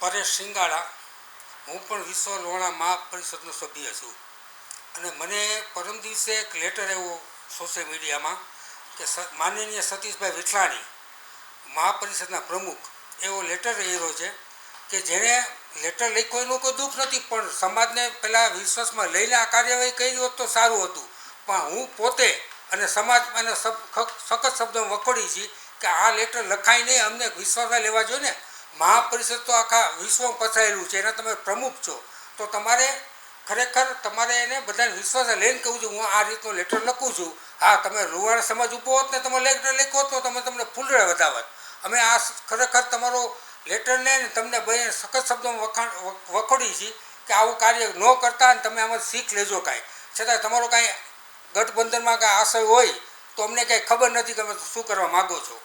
પરેશ સિંગાળા હું પણ વિશ્વ લોણા મહાપરિષદનો સભ્ય છું. અને મને પરમ દિવસે એક લેટર એવો સોશિયલ મીડિયામાં કે માનનીય સતીશભાઈ વિઠલાણી મહાપરિષદના પ્રમુખ, એવો લેટર રહ્યો છે કે જેણે લેટર લખ્યો એનું કોઈ દુઃખ નથી, પણ સમાજને પહેલાં વિશ્વાસમાં લઈને આ કાર્યવાહી કરી હોત તો સારું હતું. પણ હું પોતે અને સમાજ અને સખત શબ્દો વખોડી છીએ કે આ લેટર લખાય નહીં અમને વિશ્વાસમાં લેવા જોઈએ ને, મહાપરિષદ તો આખા વિશ્વમાં પથરાયેલું છે, એના તમે પ્રમુખ છો. તો તમારે ખરેખર તમારે એને બધાને વિશ્વાસ લઈને કહું છું, હું આ રીતનો લેટર લખું છું. હા, તમે રૂવાણ સમાજ ઊભો હોત ને, તમે લેટર લખો તો તમે તમને ફૂલડે વધાવત. અમે આ ખરેખર તમારો લેટર ને ને તમને ભાઈ સખત શબ્દોમાં વખાણ, વખ- વખોડી છીએ કે આવું કાર્ય ન કરતા અને તમે આમાં શીખ લેજો કાંઈ. છતાં તમારો કાંઈ ગઠબંધનમાં કાંઈ આશય હોય તો અમને કાંઈ ખબર નથી કે તમે શું કરવા માગો છો.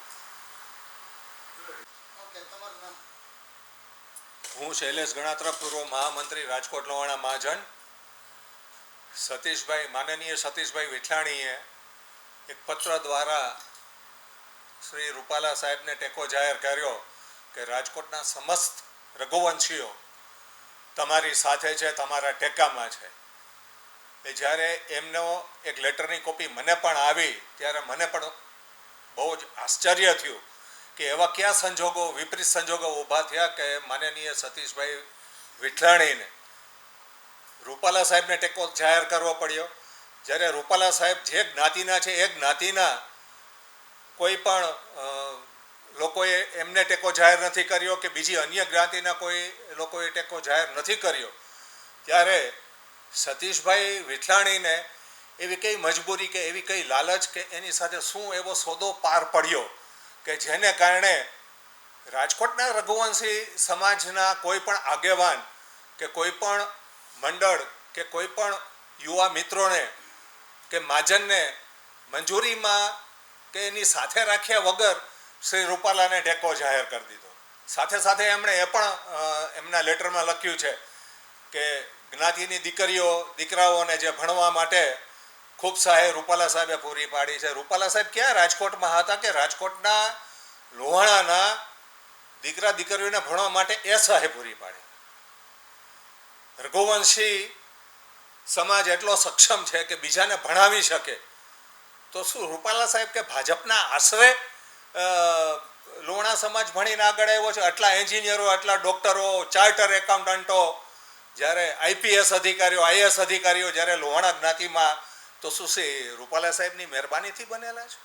હું શૈલેષ ગણાત્રા, પૂર્વ મહામંત્રી, રાજકોટ, લોહાણા મહાજન. સતીશભાઈ, માનનીય સતીશભાઈ વિઠલાણીએ એક પત્ર દ્વારા શ્રી રૂપાલા સાહેબને ટેકો જાહેર કર્યો કે રાજકોટના સમસ્ત રઘુવંશીઓ તમારી સાથે છે, તમારા ટેકામાં છે. એ જ્યારે એમનો એક લેટરની કોપી મને પણ આવી, ત્યારે મને પણ બહુ જ આશ્ચર્ય થયું કે એવા કયા સંજોગો, વિપરીત સંજોગો ઊભા થયા કે માનનીય સતીશભાઈ વિઠલાણીને રૂપાલા સાહેબને ટેકો જાહેર કરવો પડ્યો. જ્યારે રૂપાલા સાહેબ જે જ્ઞાતિના છે, એ જ્ઞાતિના કોઈ પણ લોકોએ એમને ટેકો જાહેર નથી કર્યો કે બીજી અન્ય જ્ઞાતિના કોઈ લોકોએ ટેકો જાહેર નથી કર્યો, ત્યારે સતીશભાઈ વિઠલાણીને એવી કઈ મજબૂરી કે એવી કઈ લાલચ કે એની સાથે શું એવો સોદો પાર પડ્યો? કે જેને કારણે રાજકોટના રઘુવંશી સમાજના કોઈ પણ આગેવાન કે કોઈ પણ મંડળ કે કોઈ પણ યુવા મિત્રોને કે મહાજનને મંજૂરીમાં કે એની સાથે રાખ્યા વગર શ્રી રૂપાલાને ટેકો જાહેર કરી દીધો. સાથે સાથે એમણે એ પણ એમના લેટરમાં લખ્યું છે કે જ્ઞાતિની દીકરીઓ, દીકરાઓને જે ભણવા માટે ખૂબ સહાય રૂપાલા સાહેબે પૂરી પાડી છે. રૂપાલા સાહેબ ક્યાં રાજકોટમાં હતા કે રાજકોટના લોહાણાના દીકરા દીકરીઓને ભણવા માટે એ સહાય પૂરી પાડી? રઘુવંશી સમાજ એટલો સક્ષમ છે કે બીજાને ભણાવી શકે. તો શું રૂપાલા સાહેબ કે ભાજપના આશરે લોણા સમાજ ભણીને આગળ આવ્યો છે? આટલા એન્જિનિયરો, આટલા ડોક્ટરો, ચાર્ટર એકાઉન્ટન્ટો, જ્યારે આઈપીએસ અધિકારીઓ આઈએસ અધિકારીઓ જ્યારે લોહાણા જ્ઞાતિમાં તો શું શ્રી રૂપાલા સાહેબની મહેરબાનીથી બનેલા છે?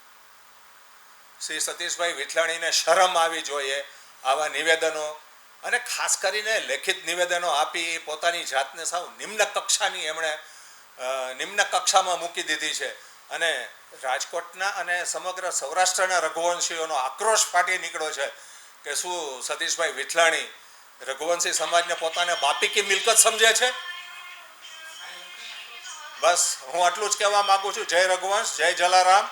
શ્રી સતીશભાઈ વિઠલાણીને શરમ આવી જોઈએ આવા નિવેદનો અને ખાસ કરીને લેખિત નિવેદનો આપી પોતાની જાતને સાવ નિમ્ન કક્ષાની એમણે નિમ્ન કક્ષામાં મૂકી દીધી છે. અને રાજકોટના અને સમગ્ર સૌરાષ્ટ્રના રઘુવંશીઓનો આક્રોશ ફાટી નીકળ્યો છે કે શું સતીશભાઈ વિઠલાણી રઘુવંશી સમાજને પોતાને બાપી કી મિલકત સમજે છે? બસ હું આટલું જ કહેવા માંગુ છું. જય રઘુવંશ જય જલારામ.